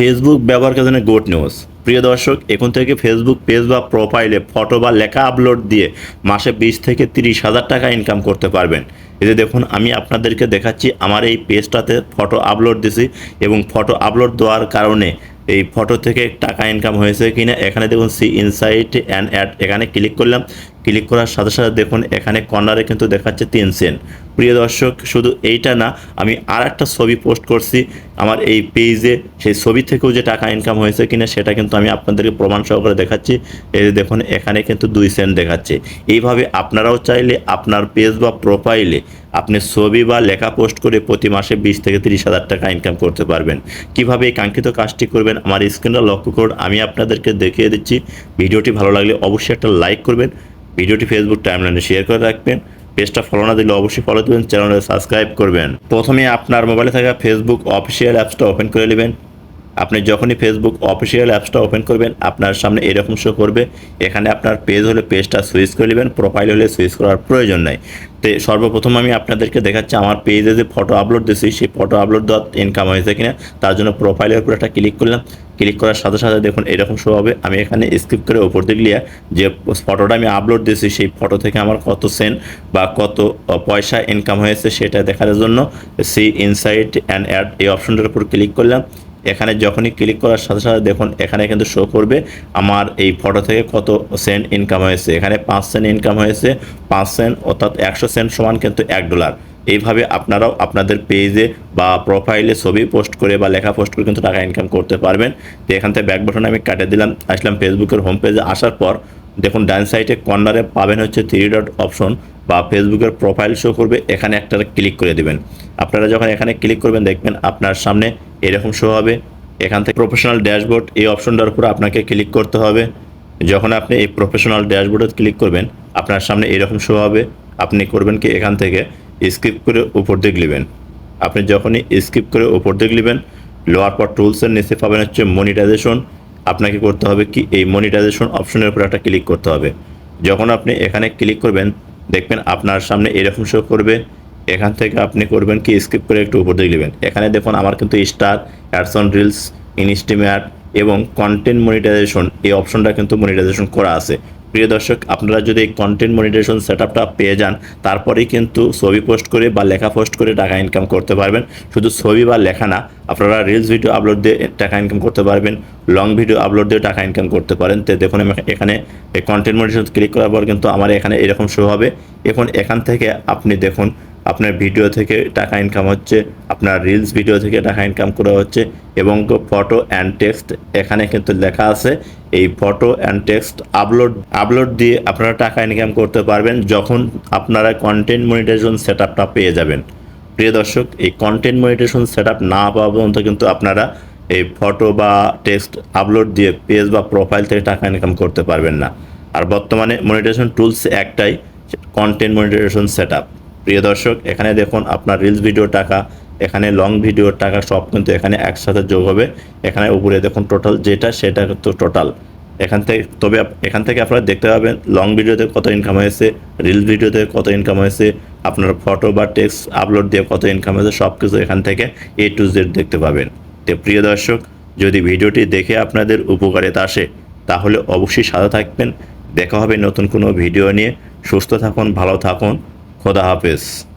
Facebook ব্যবহারকারীর জন্য good news প্রিয় দর্শক, এখন থেকে ফেসবুক পেজ বা প্রোফাইলে ফটো বা লেখা আপলোড দিয়ে মাসে বিশ থেকে তিরিশ হাজার টাকা ইনকাম করতে পারবেন। এতে দেখুন, আমি আপনাদেরকে দেখাচ্ছি, আমার এই পেজটাতে ফটো আপলোড দিছি এবং ফটো আপলোড দেওয়ার কারণে এই ফটো থেকে টাকা ইনকাম হয়েছে কিনা, এখানে দেখুন সি ইনসাইট অ্যান্ড অ্যাড এখানে ক্লিক করলাম। ক্লিক করার সাথে সাথে দেখুন, এখানে কর্নারে কিন্তু দেখাচ্ছে তিন সেন্ট প্রিয় দর্শক, শুধু এইটা না, আমি আর একটা ছবি পোস্ট করছি আমার এই পেজে সেই ছবি থেকেও যে টাকা ইনকাম হয়েছে কিনা, সেটা কিন্তু আমি আপনাদেরকে প্রমাণ সহকারে দেখাচ্ছি। এই যে দেখুন, এখানে কিন্তু দুই সেন্ট দেখাচ্ছে। এইভাবে আপনারাও চাইলে আপনার পেজ বা প্রোফাইলে আপনি ছবি বা লেখা পোস্ট করে প্রতি মাসে বিশ থেকে তিরিশ হাজার টাকা ইনকাম করতে পারবেন। কীভাবে এই কাঙ্ক্ষিত কাজটি করবেন আমার স্ক্রিনটা লক্ষ্য করুন, আমি আপনাদেরকে দেখিয়ে দিচ্ছি। ভিডিওটি ভালো লাগলে অবশ্যই একটা লাইক করবেন, ভিডিওটি ফেসবুক টাইমলাইনে শেয়ার করে রাখবেন। পেজটা ফলো না দিলে অবশ্যই ফলো দেবেন চ্যানেলটা সাবস্ক্রাইব করবেন। প্রথমে আপনার মোবাইলে থাকা ফেসবুক অফিসিয়াল অ্যাপসটা ওপেন করে নেবেন। আপনি যখনই ফেসবুক অফিসিয়াল অ্যাপসটা ওপেন করবেন, আপনার সামনে এরকম শো করবে। এখানে আপনার পেজ হলে পেজটা সুইচ করে নেবেন প্রোফাইল হলে সুইচ করার প্রয়োজন নাই। তো সর্বপ্রথম আমি আপনাদেরকে দেখাচ্ছি, আমার পেজে যে ফটো আপলোড দিয়েছি সেই ফটো আপলোড দেওয়ার ইনকাম হয়েছে কিনা, তার জন্য প্রোফাইলের উপর একটা ক্লিক করলাম। ক্লিক করার সাথে সাথে দেখুন, এরকম শো হবে। আমি এখানে স্কিপ করে ওপর দিক লিয়ে যে ফটোটা আমি আপলোড দিয়েছি সেই ফটো থেকে আমার কত সেন্ট বা কত পয়সা ইনকাম হয়েছে, সেটা দেখার জন্য সি ইনসাইট অ্যান্ড অ্যাড এই অপশনটার উপর ক্লিক করলাম। এখানে যখনই ক্লিক করার সাথে সাথে দেখুন, এখানে কিন্তু শো করবে আমার এই ফটো থেকে কত সেন্ট ইনকাম হয়েছে। এখানে পাঁচ সেন্ট ইনকাম হয়েছে, পাঁচ সেন্ট অর্থাৎ একশো সেন্ট সমান কিন্তু এক ডলার এইভাবে আপনারাও আপনাদের পেজে বা প্রোফাইলে ছবি পোস্ট করে বা লেখা পোস্ট করে কিন্তু টাকা ইনকাম করতে পারবেন। তো এখান থেকে ব্যাক বাটন আমি কাটে দিলাম, আসলাম ফেসবুকের হোম পেজে আসার পর দেখুন, ডান সাইডে কর্নারে পাবেন হচ্ছে থ্রি ডট অপশন বা ফেসবুকের প্রোফাইল শো করবে। এখানে একটা ক্লিক করে দেবেন। আপনারা যখন এখানে ক্লিক করবেন, দেখবেন আপনার সামনে এরকম শো হবে। এখান থেকে প্রফেশনাল ড্যাশবোর্ড এই অপশনটার উপর আপনাকে ক্লিক করতে হবে। যখন আপনি এই প্রফেশনাল ড্যাশবোর্ডে ক্লিক করবেন, আপনার সামনে এরকম শো হবে। আপনি করবেন কি এখান থেকে স্কিপ করে উপর দিক নেবেন। আপনি যখনই স্কিপ করে উপর দিক নেবেন লোয়ার পর টুলসের নিচে পাবেন হচ্ছে মনিটাইজেশন আপনাকে করতে হবে কি এই মনিটাইজেশন অপশনের উপর একটা ক্লিক করতে হবে। যখন আপনি এখানে ক্লিক করবেন, দেখবেন আপনার সামনে এরকম শো করবে। এখান থেকে আপনি করবেন কি? স্কিপ করে একটু উপর দিকে নেবেন। এখানে দেখুন, আমার কিন্তু স্টার অ্যাডসন রিলস ইনস্টিমেট এবং কন্টেন্ট মনিটাইজেশন এই অপশনটা কিন্তু মনিটাইজেশন করা আছে। প্রিয় দর্শক, আপনারা যদি এই কন্টেন্ট মনিটাইজেশন সেট আপটা পেয়ে যান, তারপরেই কিন্তু ছবি পোস্ট করে বা লেখা পোস্ট করে টাকা ইনকাম করতে পারবেন। শুধু ছবি বা লেখা না, আপনারা রিলস ভিডিও আপলোড দিয়ে টাকা ইনকাম করতে পারবেন লং ভিডিও আপলোড দিয়ে টাকা ইনকাম করতে পারেন। তো দেখুন এখানে এই কন্টেন্ট মনিটাইজেশন ক্লিক করার পর কিন্তু আমার এখানে এরকম শো হবে। এখন এখান থেকে আপনি দেখুন আপনার ভিডিও থেকে টাকা ইনকাম হচ্ছে, আপনার রিলস ভিডিও থেকে টাকা ইনকাম করা হচ্ছে এবং ফটো অ্যান্ড টেক্সট এখানে কিন্তু লেখা আছে। এই photo and text upload upload দিয়ে আপনারা টাকা ইনকাম করতে পারবেন যখন আপনারা কন্টেন্ট মনিটাইজেশন সেট আপটা পেয়ে যাবেন। প্রিয় দর্শক, এই কন্টেন্ট মনিটাইজেশন সেট আপ না পাওয়া পর্যন্ত কিন্তু আপনারা এই ফটো বা টেক্সট আপলোড দিয়ে পেজ বা প্রোফাইল থেকে টাকা ইনকাম করতে পারবেন না। আর বর্তমানে মনিটাইজেশন টুলস একটাই কন্টেন্ট মনিটাইজেশন সেট আপ প্রিয় দর্শক, এখানে দেখুন আপনার রিলস ভিডিও টাকা, এখানে লং ভিডিওর টাকা সব কিন্তু এখানে একসাথে যোগ হবে। এখানে উপরে দেখুন টোটাল যেটা সেটা কিন্তু টোটাল এখান থেকে, তবে এখান থেকে আপনারা দেখতে পাবেন লং ভিডিওতে কত ইনকাম হয়েছে রিলস ভিডিওতে কত ইনকাম হয়েছে, আপনার ফটো বা টেক্সট আপলোড দিয়ে কত ইনকাম হয়েছে, সব কিছু এখান থেকে এ টু জেড দেখতে পাবেন। তো প্রিয় দর্শক, যদি ভিডিওটি দেখে আপনাদের উপকারিতা আসে, তাহলে অবশ্যই সাদা থাকবেন। দেখা হবে নতুন কোনো ভিডিও নিয়ে। সুস্থ থাকুন, ভালো থাকুন। খোদা হাফেজ।